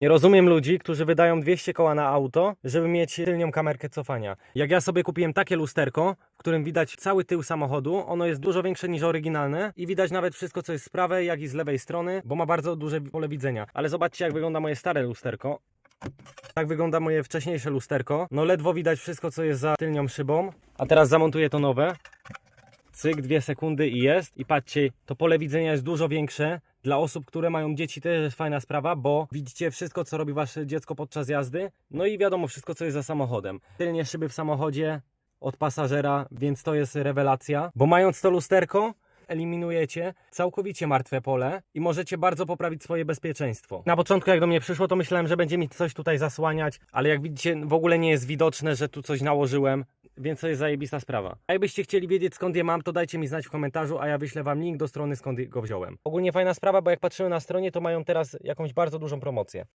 Nie rozumiem ludzi, którzy wydają 200 koła na auto, żeby mieć tylnią kamerkę cofania. Jak ja sobie kupiłem takie lusterko, w którym widać cały tył samochodu, ono jest dużo większe niż oryginalne i widać nawet wszystko, co jest z prawej, jak i z lewej strony, bo ma bardzo duże pole widzenia. Ale zobaczcie, jak wygląda moje stare lusterko. Tak wygląda moje wcześniejsze lusterko. No ledwo widać wszystko, co jest za tylnią szybą. A teraz zamontuję to nowe. Cyk, dwie sekundy i jest. I patrzcie, to pole widzenia jest dużo większe. Dla osób, które mają dzieci, też jest fajna sprawa, bo widzicie wszystko, co robi wasze dziecko podczas jazdy. No i wiadomo, wszystko, co jest za samochodem. Tylnie szyby w samochodzie od pasażera, więc to jest rewelacja. Bo mając to lusterko, eliminujecie całkowicie martwe pole i możecie bardzo poprawić swoje bezpieczeństwo. Na początku, jak do mnie przyszło, to myślałem, że będzie mi coś tutaj zasłaniać, ale jak widzicie, w ogóle nie jest widoczne, że tu coś nałożyłem. Więc to jest zajebista sprawa. A jakbyście chcieli wiedzieć skąd je mam, to dajcie mi znać w komentarzu, a ja wyślę wam link do strony skąd go wziąłem. Ogólnie fajna sprawa, bo jak patrzyłem na stronie, to mają teraz jakąś bardzo dużą promocję.